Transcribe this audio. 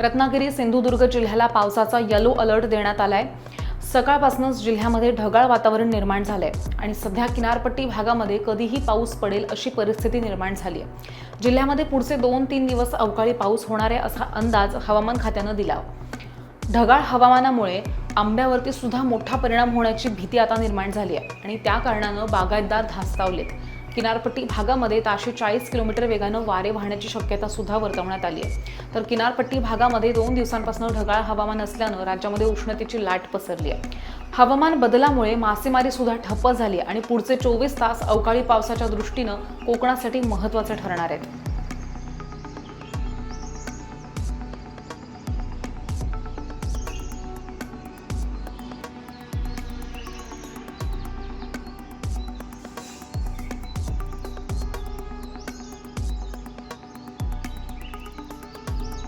रत्नागिरी सिंधुदुर्ग जिल्ह्याला पावसाचा yellow alert देण्यात आलाय. सकाळपासूनच जिल्ह्यामध्ये ढगाळ वातावरण निर्माण झालं आहे आणि सध्या किनारपट्टी भागामध्ये कधीही पाऊस पडेल अशी परिस्थिती निर्माण झाली आहे जिल्ह्यामध्ये पुढचे दोन तीन दिवस अवकाळी पाऊस होणार आहे असा अंदाज हवामान खात्यानं दिला. ढगाळ हवामानामुळे आंब्यावरती सुद्धा मोठा परिणाम होण्याची भीती आता निर्माण झाली आहे आणि त्या कारणानं बागायतदार धास्तावलेत. किनारपट्टी भागामध्ये ताशे चाळीस किलोमीटर वेगानं वारे वाहण्याची शक्यता सुद्धा वर्तवण्यात आली आहे. तर किनारपट्टी भागामध्ये दोन दिवसांपासून ढगाळ हवामान असल्यानं राज्यामध्ये उष्णतेची लाट पसरली आहे. हवामान बदलामुळे मासेमारी सुद्धा ठप्प झाली आणि पुढचे चोवीस तास अवकाळी पावसाच्या दृष्टीनं कोकणासाठी महत्त्वाचे ठरणार आहेत.